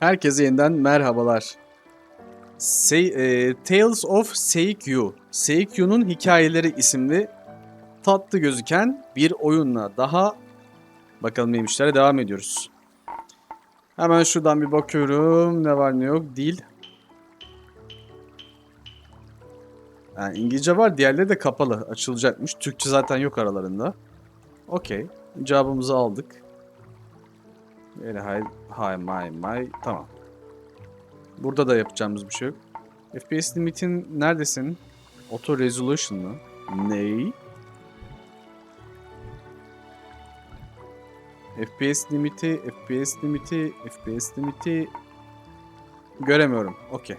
Herkese yeniden merhabalar. Sei- e, Tales of Seikyu. Seikyu'nun Hikayeleri isimli tatlı gözüken bir oyunla daha bakalım neymişlere devam ediyoruz. Hemen şuradan bir bakıyorum. Ne var ne yok. Dil. Yani İngilizce var. Diğerleri de kapalı. Açılacakmış. Türkçe zaten yok aralarında. Okey. Cevabımızı aldık. Böyle hay hay may may tamam. Burada da yapacağımız bir şey yok. FPS limitin neredesin? Auto resolution mı? Ney? FPS limiti, FPS limiti, FPS limiti göremiyorum. Okey.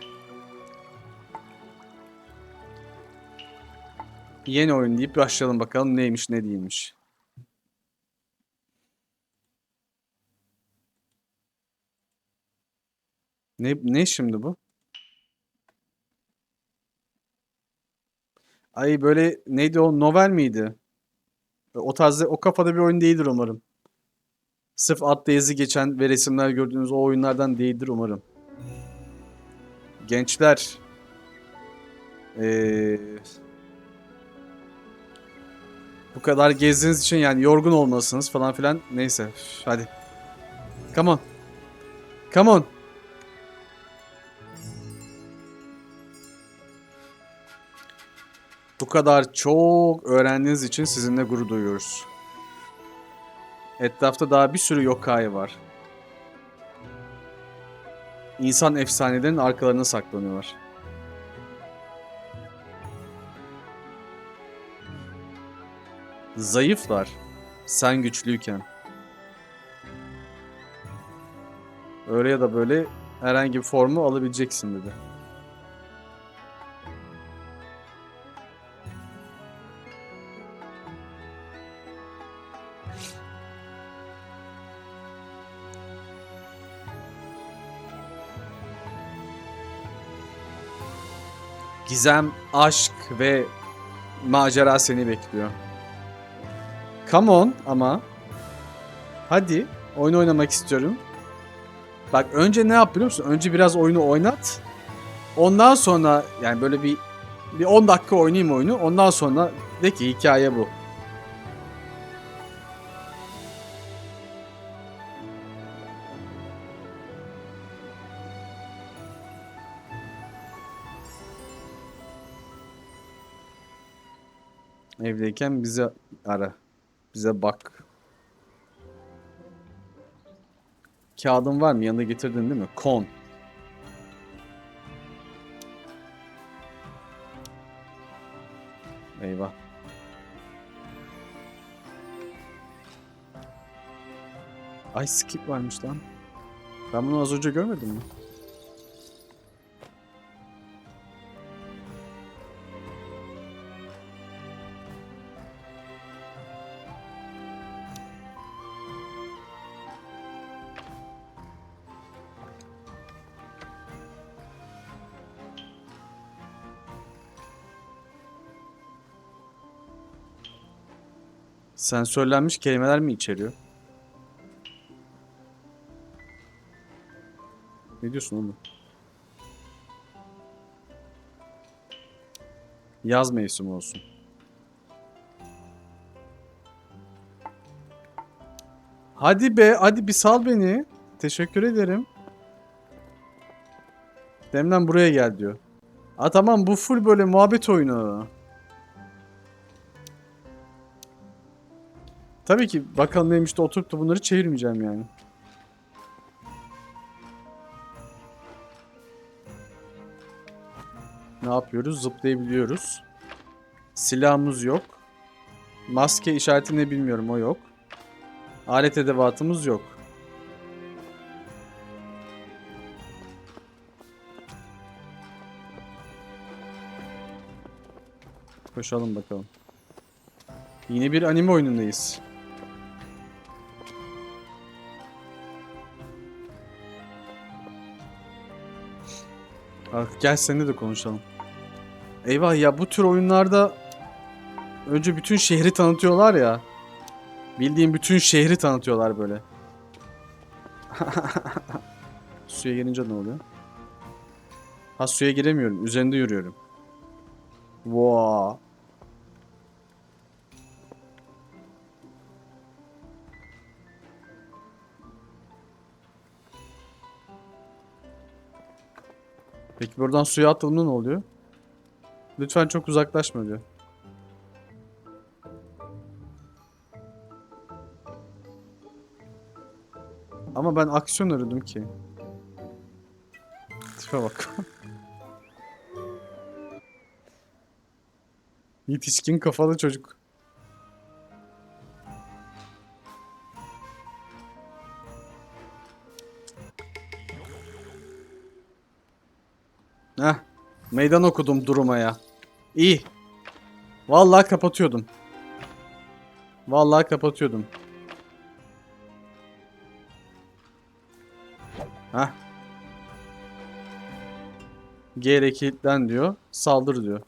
Yeni oyun deyip başlayalım bakalım neymiş ne değilmiş. Ne ne şimdi bu? Ay böyle neydi o novel miydi? O tarzda o kafada bir oyun değildir umarım. Sırf atla yazı geçen ve resimler gördüğünüz o oyunlardan değildir umarım. Gençler. Ee, bu kadar gezdiğiniz için yani yorgun olmalısınız falan filan. Neyse. Hadi. Come on. Come on. Bu kadar çok öğrendiğiniz için sizinle gurur duyuyoruz. Etrafta daha bir sürü yokai var. İnsan efsanelerinin arkalarına saklanıyorlar. Zayıflar. Sen güçlüyken. Öyle ya da böyle herhangi bir formu alabileceksin dedi. Gizem, aşk ve macera seni bekliyor. Come on ama. Hadi. Oyun oynamak istiyorum. Bak önce ne yap biliyor musun? Önce biraz oyunu oynat. Ondan sonra yani böyle bir bir 10 dakika oynayayım oyunu. Ondan sonra de ki hikaye bu. Evdeyken bize ara. Bize bak. Kağıdın var mı? Yanında getirdin değil mi? Kon. Eyvah. Ay skip varmış lan. Ben bunu az önce görmedim mi? Sensörlenmiş kelimeler mi içeriyor? Ne diyorsun oğlum? Yaz mevsimi olsun. Hadi be, hadi bir sal beni. Teşekkür ederim. Demden buraya gel diyor. Aa tamam bu full böyle muhabbet oyunu. Tabii ki bakalım neymiş de oturup da bunları çevirmeyeceğim yani. Ne yapıyoruz? Zıplayabiliyoruz. Silahımız yok. Maske işareti ne bilmiyorum o yok. Alet edevatımız yok. Koşalım bakalım. Yine bir anime oyunundayız. Bak gel seninle de konuşalım. Eyvah ya bu tür oyunlarda önce bütün şehri tanıtıyorlar ya. Bildiğin bütün şehri tanıtıyorlar böyle. Suya girince ne oluyor? Ha suya giremiyorum. Üzerinde yürüyorum. Wow. Peki buradan suya atıldığında ne oluyor? Lütfen çok uzaklaşma diyor. Ama ben aksiyon aradım ki. Tipe bak. Yetişkin kafalı çocuk. Meydan okudum duruma ya. İyi. Vallahi kapatıyordum. Vallahi kapatıyordum. Heh. G kilitlen diyor. Saldır diyor.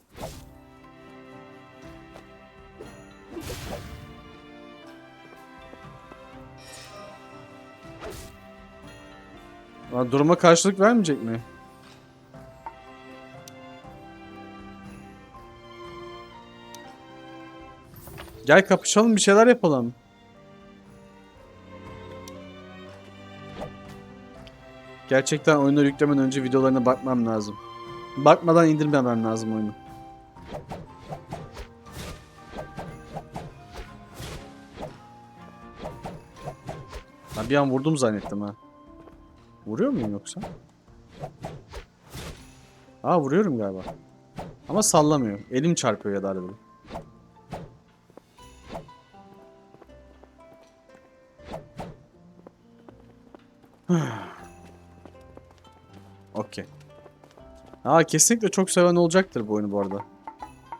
Duruma karşılık vermeyecek mi? Gel kapışalım bir şeyler yapalım. Gerçekten oyunları yüklemeden önce videolarına bakmam lazım. Bakmadan indirmemem lazım oyunu. Ha bir an vurdum zannettim ha. Vuruyor muyum yoksa? Aa vuruyorum galiba. Ama sallamıyor. Elim çarpıyor ya da arada. Okey. Aa kesinlikle çok seven olacaktır bu oyunu bu arada.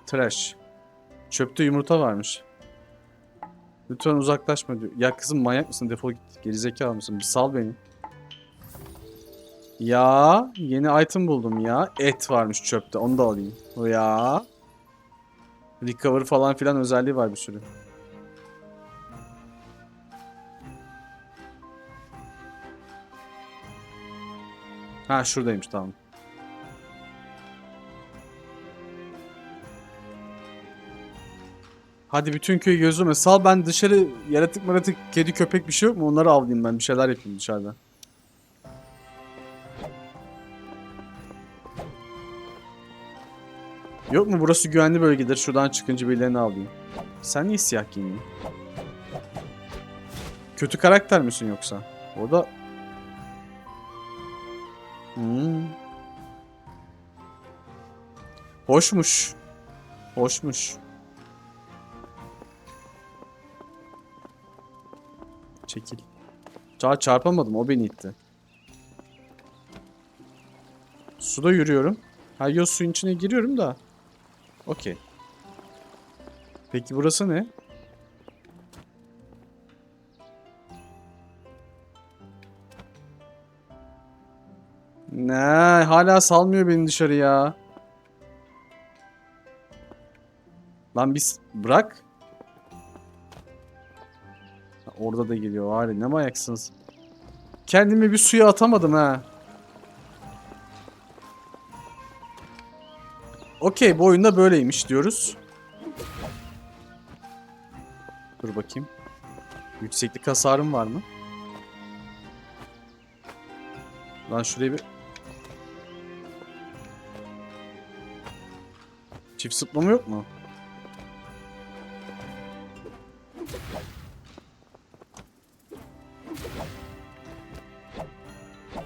Trash. Çöpte yumurta varmış. Lütfen uzaklaşma diyor. Ya kızım manyak mısın? Defol git. Gerizekalı mısın? Bir sal beni. Ya yeni item buldum ya. Et varmış çöpte. Onu da alayım. Ya. Recover falan filan özelliği var bir sürü. Ha şuradaymış tamam. Hadi bütün köyü gözüme sal ben dışarı yaratık maratık kedi köpek bir şey yok mu onları avlayayım ben bir şeyler yapayım dışarıda. Yok mu burası güvenli bölgedir şuradan çıkınca birilerini avlayayım. Sen niye siyah giyindin? Kötü karakter misin yoksa? O Hoşmuş. Hoşmuş. Çekil. Çar çarpamadım o beni itti. Suda yürüyorum. Ha yo suyun içine giriyorum da. Okey. Peki burası ne? Ne hala salmıyor beni dışarı ya. Lan biz bırak. Orada da geliyor ya ne mayaksınız. Kendimi bir suya atamadım ha. Okey bu oyunda böyleymiş diyoruz. Dur bakayım. Yükseklik hasarım var mı? Lan şuraya bir... Çift zıplama yok mu?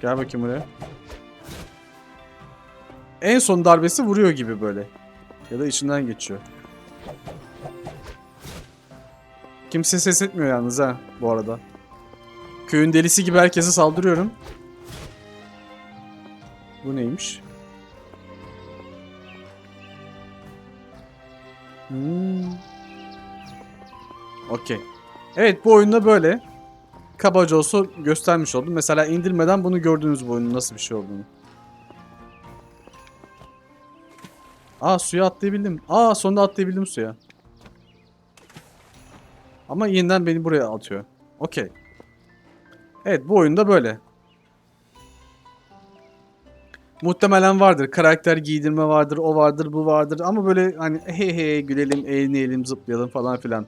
Gel bakayım buraya. En son darbesi vuruyor gibi böyle. Ya da içinden geçiyor. Kimse ses etmiyor yalnız ha bu arada. Köyün delisi gibi herkese saldırıyorum. Bu neymiş? Hmm. Okey. Evet bu oyunda böyle. Kabaca olsa göstermiş oldum. Mesela indirmeden bunu gördünüz bu oyunun nasıl bir şey olduğunu. Aa suya atlayabildim. Aa sonunda atlayabildim suya. Ama yeniden beni buraya atıyor. Okey. Evet bu oyunda böyle. Muhtemelen vardır. Karakter giydirme vardır, o vardır, bu vardır. Ama böyle hani hey hey gülelim, eğlenelim, zıplayalım falan filan.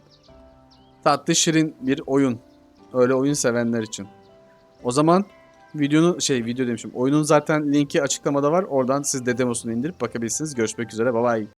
Tatlı şirin bir oyun. Öyle oyun sevenler için. O zaman videonun şey video demişim. Oyunun zaten linki açıklamada var. Oradan siz de demosunu indirip bakabilirsiniz. Görüşmek üzere. Bye bye.